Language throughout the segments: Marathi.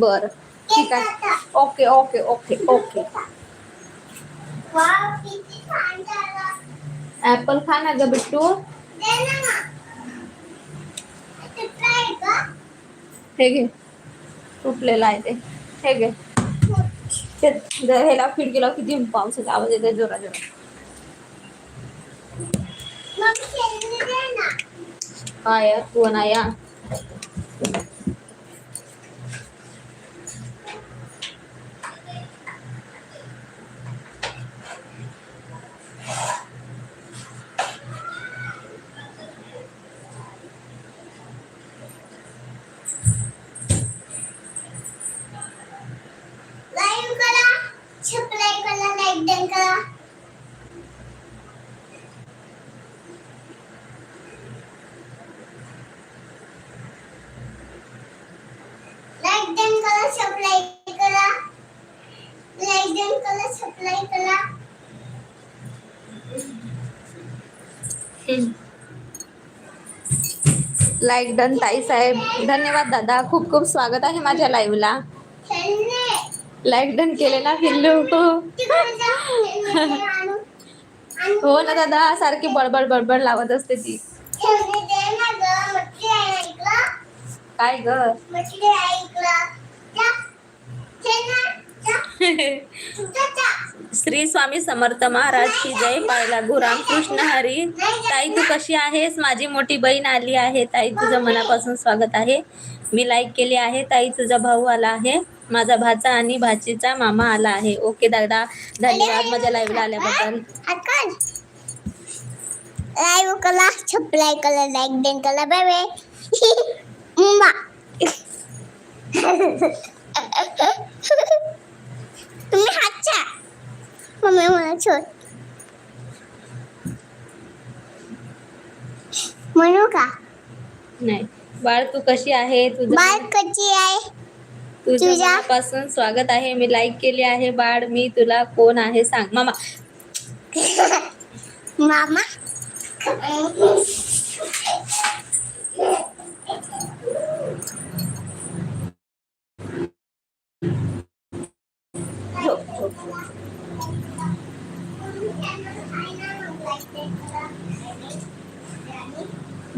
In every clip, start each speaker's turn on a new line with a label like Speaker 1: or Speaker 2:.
Speaker 1: बरं. ठीक आहे. Okay okay okay okay.
Speaker 2: Wow किती छान झालं
Speaker 1: ऍपल खा ना ग बिट्टू.
Speaker 2: काय
Speaker 1: हे तुटलेलं आहे ते. हे आवाज़ येते जोरा जोरा
Speaker 2: मम्मी खेळणी दे ना
Speaker 1: काय यार तू ना या
Speaker 2: लाईव्ह करा सबस्क्राईब करा लाईक डन करा लाईक डन करा सबस्क्राईब करा लाईक डन करा सबस्क्राईब करा
Speaker 1: लाईक डन ताई साहेब. धन्यवाद दादा. खूप खूप स्वागत आहे माझ्या लाईव्हला लाईक डन केले ना
Speaker 2: आणू
Speaker 1: हो ना दादा. सारखी बडबड बडबड लावत असते ती. काय ग? श्री स्वामी समर्थ महाराज की जय पायला गुराम कृष्ण हरी ताई तू कशी आहेस? माझी मोठी बहीण आली आहे. ताई तुझं मनापासून स्वागत आहे. मी लाईक केली आहे. ताई तुझा भाऊ आला आहे. माझा भाचा आणि भाचीचा मामा आला आहे. ओके दादा. धन्यवाद माझ्या लाईव्हला आल्याबद्दल.
Speaker 2: लाईव्ह कला छपलाय कला लाईक देन कला बाय बाय तुम्ही हातच्या मम्मी मला छोड म्हणू का
Speaker 1: नाही. बाळ तू कशी आहे? तुझं
Speaker 2: बाळ कच्ची आहे?
Speaker 1: तुझ्या
Speaker 2: तुझ्या-
Speaker 1: मनापासून स्वागत आहे. मी लाईक केली आहे. बाळ मी तुला कोण आहे सांग. मामा.
Speaker 2: मामा?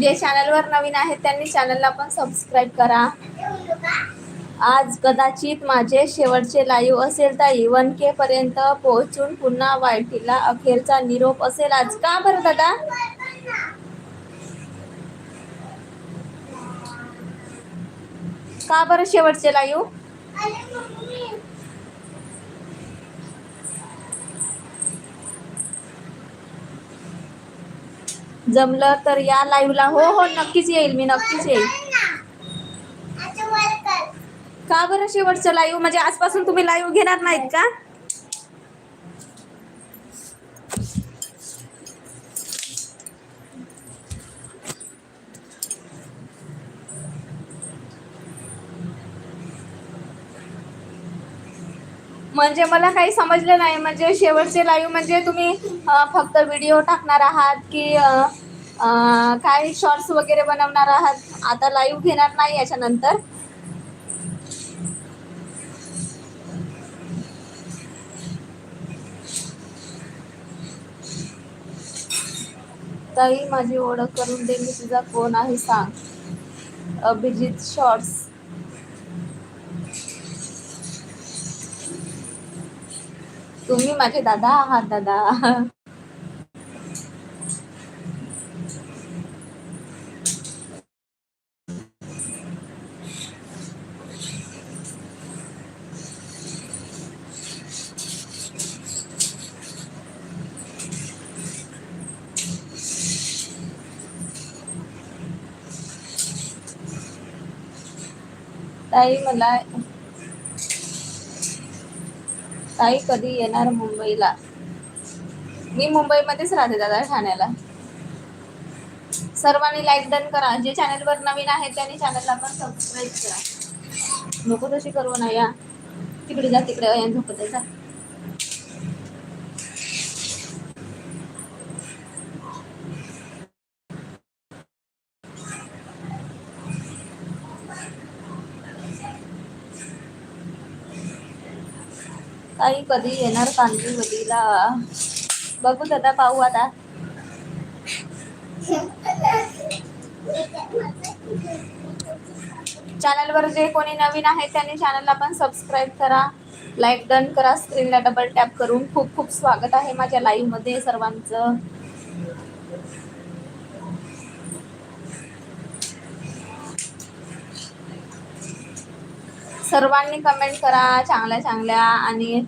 Speaker 1: जे चॅनलवर नवीन आहेत त्यांनी चॅनलला पण सबस्क्राईब करा. आज कदाचित माझे शेवटचे लाईव्ह असेल तर इवन के पर्यंत पोहोचून पुन्हा वायटीला अखेरचा निरोप असेल आज. का बरं दादा? का बरं शेवटचे लाईव्ह जमलं तर या लाईव्हला हो हो नक्कीच येईल मी नक्कीच येईल. का बरं शेवटचं लाईव्ह म्हणजे आजपासून तुम्ही लाईव्ह घेणार नाहीत का? म्हणजे मला काही समजलं नाही. म्हणजे शेवटचे लाईव्ह म्हणजे तुम्ही फक्त व्हिडिओ टाकणार आहात की काय शॉर्ट्स वगैरे बनवणार आहात? आता लाईव्ह घेणार नाही याच्यानंतर. ताई माझी ओळख करून दे मी तुझा कोण आहे सांग. अभिजित शॉर्ट्स तुम्ही माझे दादा आहात दादा. ताई मला ताई कधी येणार मुंबईला? मी मुंबईमध्येच राहते दादा ठाण्याला. सर्वांनी लाईक डन करा. जे चॅनलवर नवीन आहेत त्यांनी चॅनलला पण सबस्क्राईब करा. नको तशी करू ना या तिकडे जा तिकडे या झोपत जा. ताई कधी येणार कांदिवलीला बघू दादा पाहू आता. चॅनलवर जे कोणी नवीन आहे त्यांनी चॅनलला पण सबस्क्राईब करा. लाईक डन करा. स्क्रीनला डबल टॅप करून खूप खूप स्वागत आहे माझ्या लाईव्हमध्ये सर्वांचं. सर्वांनी कमेंट करा चांगल्या चांगल्या आणि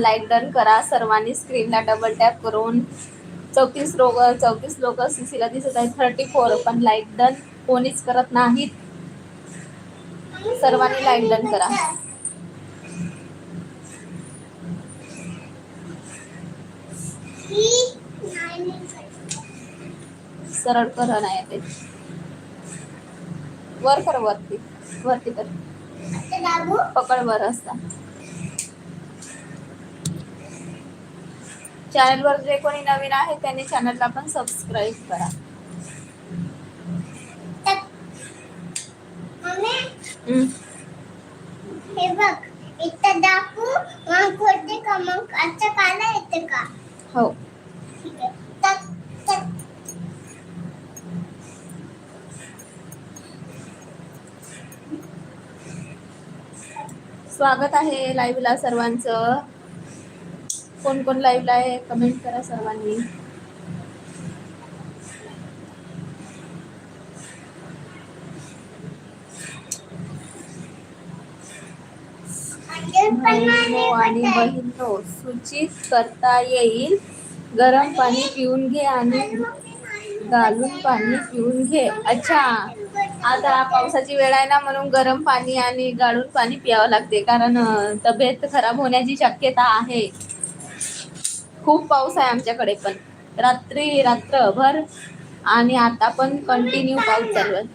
Speaker 1: लाईक डन करा. सर्वांनी स्क्रीनला डबल टॅप करून. चौतीस लोक चौतीस लोक सीसीला दिसत आहेत. थर्टी फोर पण लाईक डन कोणीच करत नाहीत. सर्वांनी लाईक डन करा. सरळ कर नाही ते वर कर वरती. वरती कर पकड वर असता. चॅनलवर जे कोणी नवीन आहे त्यांनी चॅनलला पण सबस्क्राईब करा. हम्म.
Speaker 2: हे बघ इथं दाखवू मग खोटे का मग? काला येते का?
Speaker 1: हो. स्वागत आहे लाईव्हला सर्वांचं. कोण कोण लाईव्हला आहे कमेंट करा सर्वांनी. आणि बहिणो सूचित करता येईल. गरम पाणी पिऊन घे आणि घालून पाणी पिऊन घे. अच्छा. आता पावसाची वेळ आहे ना म्हणून गरम पाणी आणि गाळून पाणी प्यावं लागते. कारण तब्येत खराब होण्याची शक्यता आहे. खूप पाऊस आहे आमच्याकडे पण. रात्री रात्रभर आणि आता पण कंटिन्यू पाऊस चालू आहे.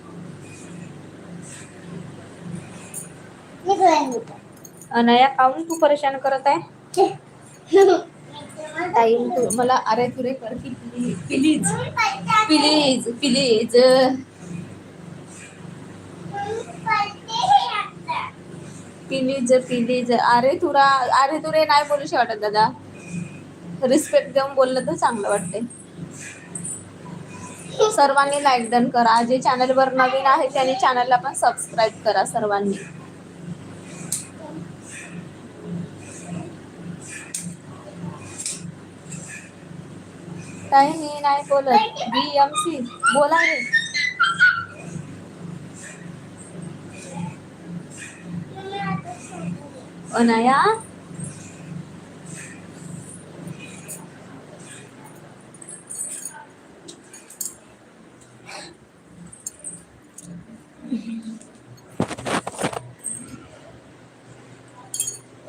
Speaker 1: अनया काऊन तू परेशान करत आहे? ताई तू मला अरे तुरे करती please please. Please please. Please अरे तुरा अरे तुरे नाही बोलूशी वाटत दादा. रिस्पेक्ट देऊन बोललं तर चांगलं वाटते सर्वांनी लाईक डन करा. जे चॅनलवर नवीन आहे त्यांनी चॅनलला पण सबस्क्राईब करा सर्वांनी. काही मी नाही बोलत. बी एम सी बोला रे अनया?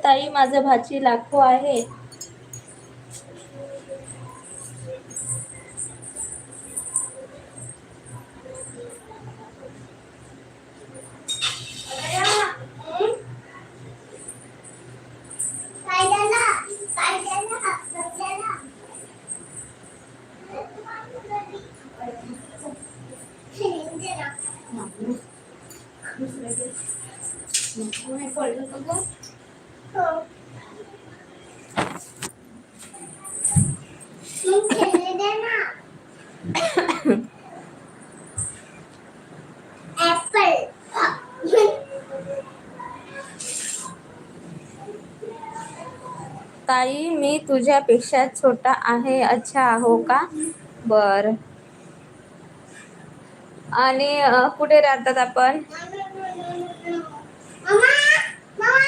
Speaker 1: ताई माझं भाची लाखो आहे. ताई मी तुझ्यापेक्षा छोटा आहे अच्छा हो का? बर. आणि कुठे राहतात आपण?
Speaker 2: मामा मामा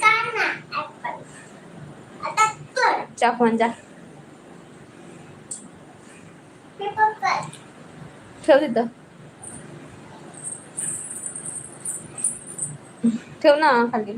Speaker 2: काय ना ऍपल आता कर
Speaker 1: चाकवण जा
Speaker 2: पकड
Speaker 1: ठेव तिथं. ठेव ना. खाली.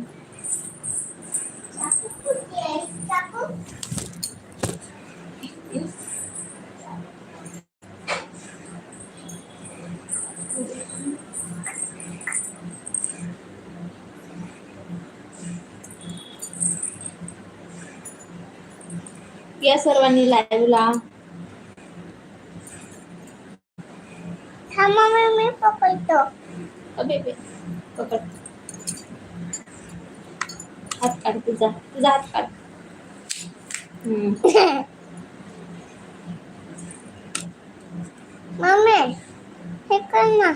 Speaker 1: या सर्वांनी लाईव्हला.
Speaker 2: थांबा मी मी पकडतो.
Speaker 1: अबे बे पकड. हात काढ तुझा. तुझा हात काढ.
Speaker 2: मम्मी हे कर ना.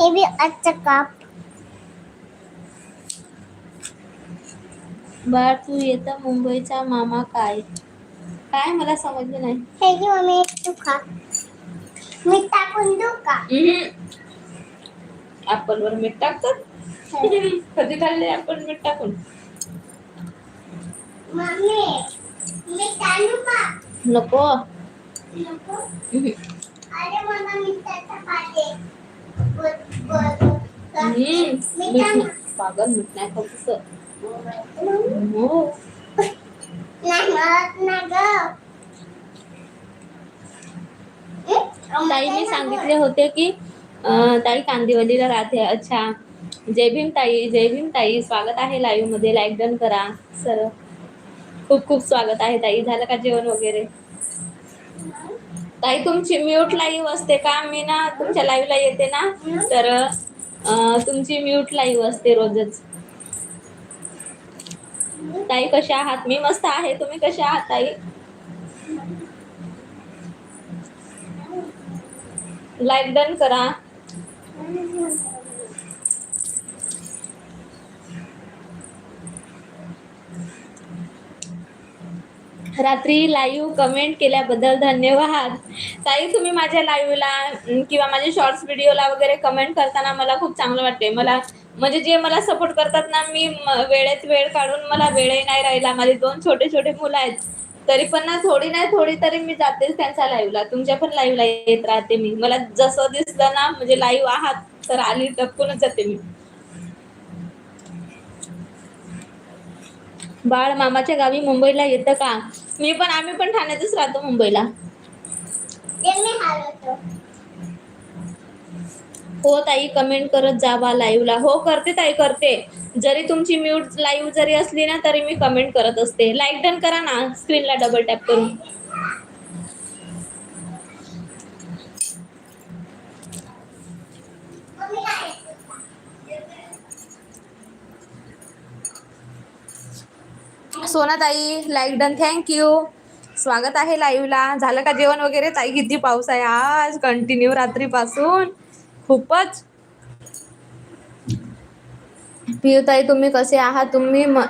Speaker 2: हे बी आजचं काप.
Speaker 1: बाळ तू येता मुंबईचा मामा काय? काय मला समजलं नाही.
Speaker 2: हे घे मम्मी तू खा. मी टाकून देऊ का?
Speaker 1: ऍपल वर मीठ टाकतात. कधी खाल्ले ऍपल मीठ टाकून?
Speaker 2: मम्मी मी चालू का
Speaker 1: नको
Speaker 2: नको
Speaker 1: हम्म.
Speaker 2: अरे मला मिठाचा पाहिजे बर बर
Speaker 1: हम्म. मीठ नाही. पागल मीठ नाही खाऊ तसं. हो.
Speaker 2: नाही म्हणत ना ग
Speaker 1: ताई मी सांगितले होते की अं, ताई कांदिवलीला राहते अच्छा जय भीम ताई जय भीम ताई स्वागत आहे लाईव्हमध्ये लाईक डन करा सर खूप खूप स्वागत आहे ताई. झालं का जेवण वगैरे? ताई तुमची म्यूट लाईव्ह असते का? मी ना तुमच्या लाईव्हला येते ना तर तुमची म्यूट लाईव्ह असते रोजच. ताई कशा आहात? मी मस्त आहे. तुम्ही कशा आहात ताई? लाईक डन करा. रात्री लाईव्ह कमेंट केल्याबद्दल धन्यवाद. ताई तुम्ही माझ्या लाईव्हला किंवा माझ्या शॉर्ट्स व्हिडिओला वगैरे कमेंट करताना मला खूप चांगलं वाटते मला म्हणजे जे मला सपोर्ट करतात ना मी वेळेत वेळ काढून मला वेळही नाही राहिला. माझे दोन छोटे छोटे मुलं आहेत. तरी पण ना थोडी नाही थोडी तरी मी जातेच त्यांच्या लाईव्हला तुमच्या पण लाईव्हला येत राहते मी. मला जसं दिसलं ना म्हणजे लाईव्ह आहात तर आली टपकूनच जाते मी. बाळ मामाच्या गावी मुंबईला येतं का? मी पण आम्ही पण ठाण्यातच राहतो मुंबईला. हो ताई कमेंट करत जावा लाईव्हला हो करते ताई करते. जरी तुमची म्यूट लाईव्ह जरी असली ना तरी मी कमेंट करत असते. लाईक डन करा ना स्क्रीनला डबल टॅप करून.
Speaker 2: सोनाताई
Speaker 1: सोना ताई लाईक डन थँक्यू स्वागत आहे लाईव्हला झालं का जेवण वगैरे? ताई किती पाऊस आहे आज? कंटिन्यू रात्रीपासून. खूपच. पियू ताई तुम्ही कसे आहात? तुम्ही म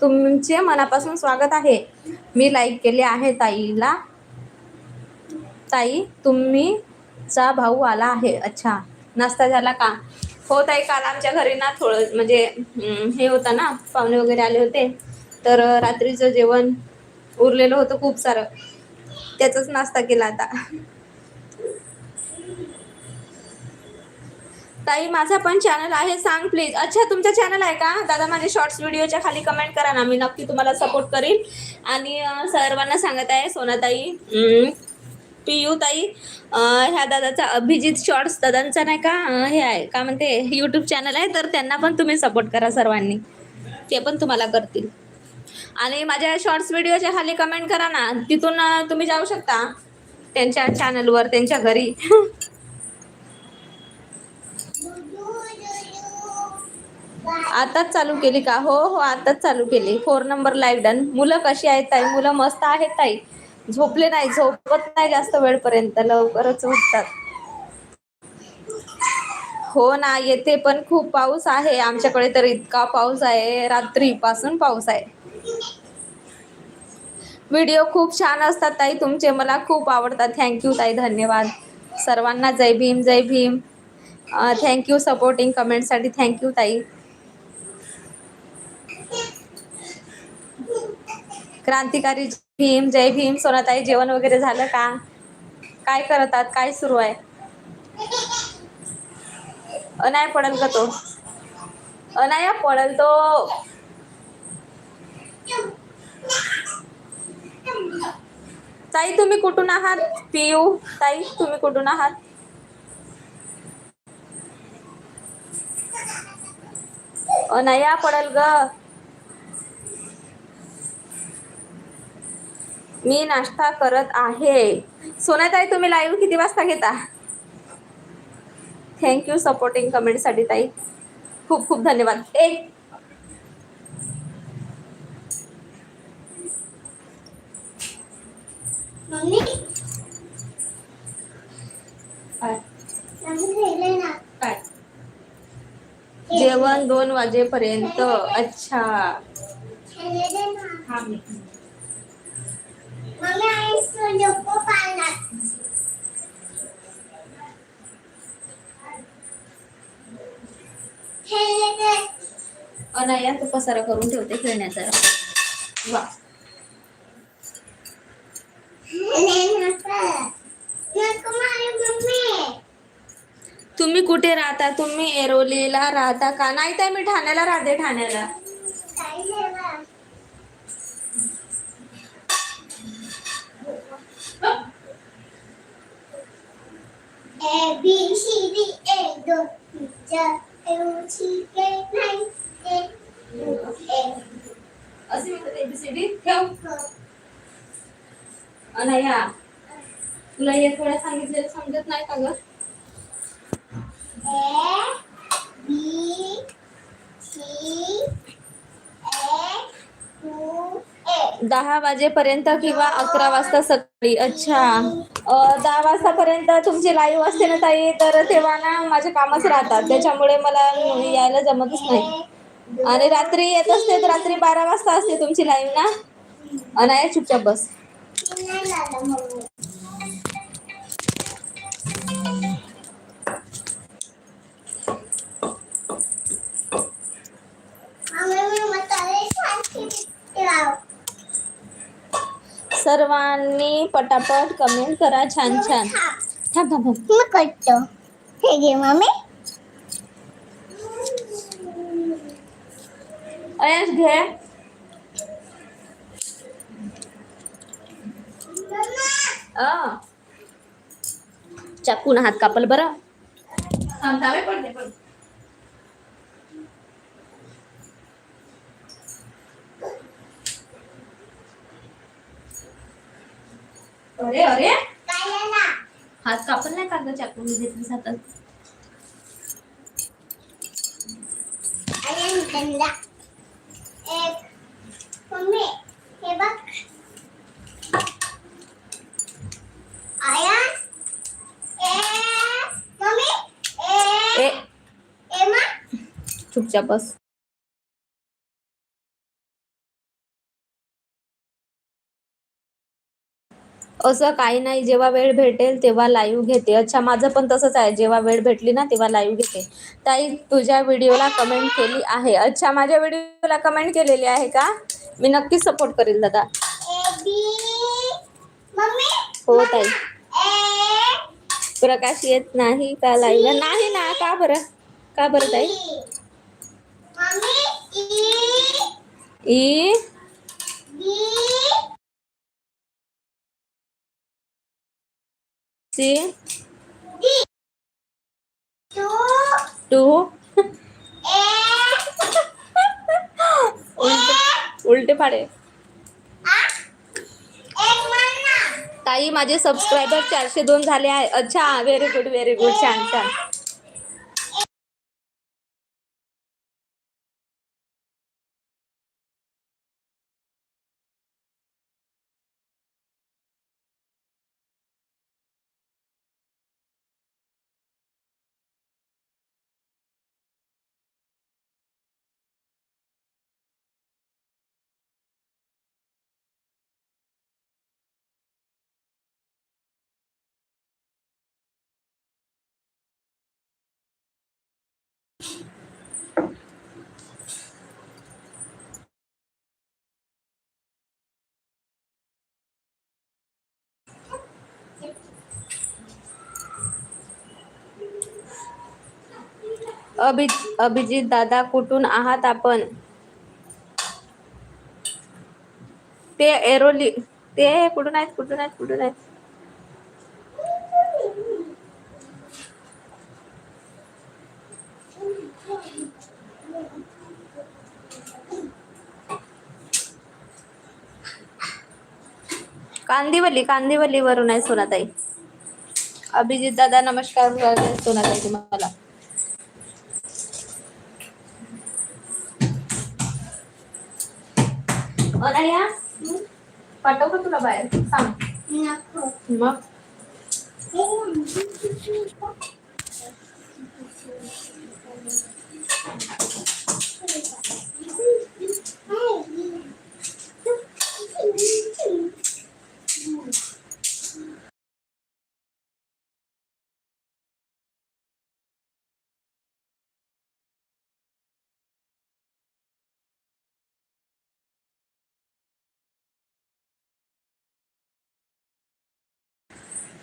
Speaker 1: तुमचे मनापासून स्वागत आहे. मी लाईक केले आहे ताईला. ताई तुम्ही चा भाऊ आला आहे. अच्छा. नाश्ता झाला का? हो ताई काल आमच्या घरी ना थोडं म्हणजे हे होतं ना पाहुणे वगैरे आले होते. तर रात्रीचं जेवण उरलेलं होतं खूप सारं. त्याचाच नाश्ता केला आता. ताई माझा पण चॅनल आहे सांग प्लीज अच्छा तुमचा चॅनल आहे का? दादा माझे शॉर्ट्स व्हिडिओच्या खाली कमेंट करा ना. मी नक्की तुम्हाला सपोर्ट करीन. आणि सर्वांना सांगत आहे सोनाताई. पियू ताई ह्या दादाचा अभिजित शॉर्ट्स दादांचा नाही का? हे आहे का म्हणते यूट्यूब चॅनल आहे. तर त्यांना पण तुम्ही सपोर्ट करा सर्वांनी. ते पण तुम्हाला करतील. आणि माझ्या शॉर्ट्स व्हिडिओच्या खाली कमेंट करा ना तिथून तुम्ही जाऊ शकता. त्यांच्या चॅनलवर त्यांच्या घरी. आताच चालू केली का? हो हो आताच चालू केली. फोर नंबर लाईव्ह डन मुलं कशी आहेत ताई? मुलं मस्त आहेत ताई. झोपले नाही झोपत नाही जास्त वेळपर्यंत. लवकरच उठतात. हो ना येते पण खूप पाऊस आहे. आमच्याकडे तर इतका पाऊस आहे. रात्रीपासून पाऊस आहे. व्हिडिओ खूप छान असतात ताई. तुमचे मला खूप आवडतात. थँक्यू ताई. धन्यवाद. सर्वांना जय भीम जय भीम. थँक्यू सपोर्टिंग कमेंटसाठी थँक्यू ताई. क्रांतिकारी भीम जय भीम. सोनाताई जेवण वगैरे झालं का? काय करतात? काय सुरू आहे? अनाय पडेल का तो? अनाया पडेल तो. ताई तुम्ही कुठून आहात? पियू ताई तुम्ही कुठून आहात? अनाया पडेल ग. मी नाश्ता करत आहे. सोनाताई तुम्ही लाईव्ह किती वाजता घेता? थँक्यू सपोर्टिंग कमेंटसाठी ताई. खूप खूप धन्यवाद. एक
Speaker 2: मम्मी?
Speaker 1: काय
Speaker 2: मम्मी खेळले ना।
Speaker 1: काय जेवण दोन वाजेपर्यंत. अच्छा।
Speaker 2: खेळले ना।
Speaker 1: हा मी
Speaker 2: मम्मी आई सोडको पाळणार खेळले ते
Speaker 1: अनाया तू पसारा करून ठेवते खेळण्याचा. वा
Speaker 2: खेळले नको नको माझी मम्मी
Speaker 1: तुम्ही कुठे राहता? तुम्ही एरोलीला राहता का? नाही तर मी ठाण्याला राहते ठाण्याला. असे म्हणतात एबीसीडी ठेव. अनाया तुला एक वेळा सांगितलेलं समजत नाही का ग? दहा वाजेपर्यंत किंवा अकरा वाजता सकाळी. अच्छा. दहा वाजतापर्यंत तुमची लाईव्ह असते ना ताई? तर तेव्हा ना माझे कामच राहतात. त्याच्यामुळे मला यायला जमतच नाही. आणि रात्री येत असते तर रात्री बारा वाजता असते तुमची लाईव्ह ना? अनाया चुपचाप बस. सर्वांनी पटापट कमेंट करा छान छान. थांब थांब थांब.
Speaker 2: मी करतो. हे घे मम्मी.
Speaker 1: अयश घे. चाकून हात कापल बरं? अरे अरे. हात कापल नाही का ग चाकून घेतली हातात
Speaker 2: एक मम्मी हे बघ आयन ए मम्मी ए
Speaker 1: ए
Speaker 2: ए मा
Speaker 1: चुपचाप बस. असं काही नाही जेव्हा वेळ भेटेल तेव्हा लाईव्ह घेते. अच्छा माझं पण तसंच आहे. जेव्हा वेळ भेटली ना तेव्हा लाईव्ह घेते. ताई तुझ्या व्हिडिओला कमेंट केली आहे. अच्छा माझ्या व्हिडिओला कमेंट केलेली आहे का? मी नक्कीच सपोर्ट करेल दादा. हो ताई. प्रकाश येत नाही का लाईव्हला नाही ना का बरं? का बरं ताई?
Speaker 2: E?
Speaker 1: E
Speaker 2: B
Speaker 1: C?
Speaker 2: D two?
Speaker 1: Two
Speaker 2: A
Speaker 1: उलटे उलटे
Speaker 2: मन्ना
Speaker 1: ताई माझे सबस्क्रायबर चारशे दोन झाले आहे. अच्छा व्हेरी गुड व्हेरी गुड छान छान. अभि अभिजित दादा कुठून आहात आपण? ते एरोली ते कुठून आहेत कुठून आहेत कुठून आहेत? कांदिवली कांदिवली वरून आहे सोनाताई. अभिजित दादा नमस्कार सोनाताई तुम्हाला. अनया पाठव का तुला बाहेर? सांग. मग?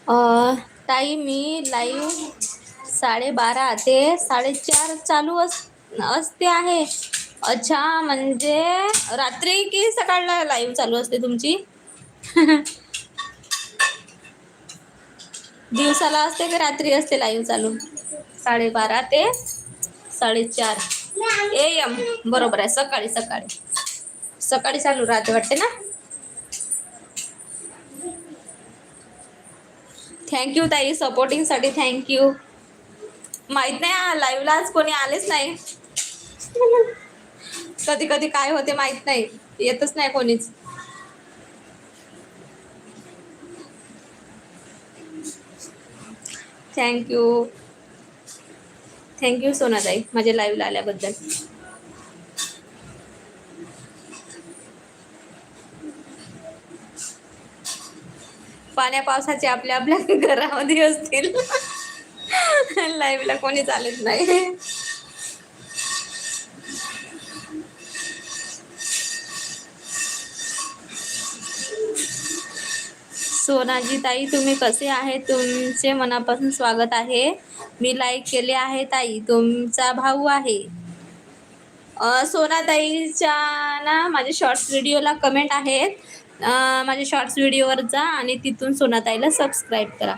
Speaker 1: ताई मी लाईव्ह साडेबारा ते साडेचार चालू अस असते आहे. अच्छा म्हणजे रात्री की सकाळला लाईव्ह चालू असते तुमची? दिवसाला असते की रात्री असते लाईव्ह चालू? साडेबारा ते साडेचार ए एम बरोबर आहे सकाळी सकाळी. सकाळी चालू राहते वाटते ना? थँक्यू ताई सपोर्टिंगसाठी थँक्यू माहीत नाही लाईव्हला आज कोणी आलेच नाही. कधी कधी काय होते माहीत नाही येतच नाही कोणीच. थँक्यू थँक्यू सोनाताई माझ्या लाईव्हला आल्याबद्दल. पाण्या पावसाचे आपल्या आपल्या घरामध्ये असतील. लाईव्हला कोणी चालत नाही. सोनाजी ताई तुम्ही कसे आहे तुमचे मनापासून स्वागत आहे. मी लाईक केले आहे ताई. तुमचा भाऊ आहे. सोनाताईच्या ना माझ्या शॉर्ट्स व्हिडिओला कमेंट आहेत. माझ्या शॉर्ट्स व्हिडिओवर जा आणि तिथून सोनाताईला सबस्क्राईब करा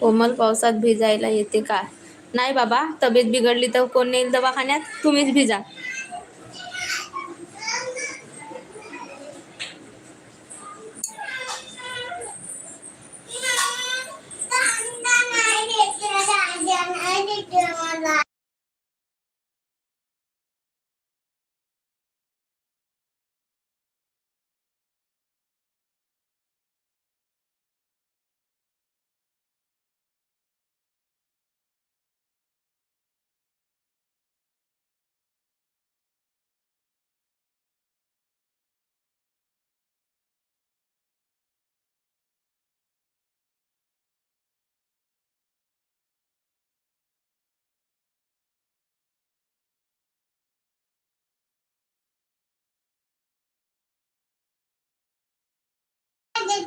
Speaker 1: कोमल पावसात भिजायला येते का नाही बाबा तब्येत बिघडली तर कोण नेईल दवाखान्यात तुम्हीच भिजा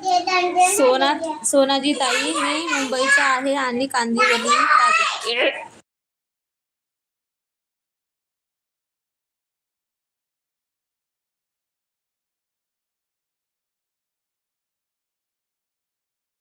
Speaker 1: सोना सोनाजी ताई मी मुंबईचा आहे आणि कांदिवली राहते.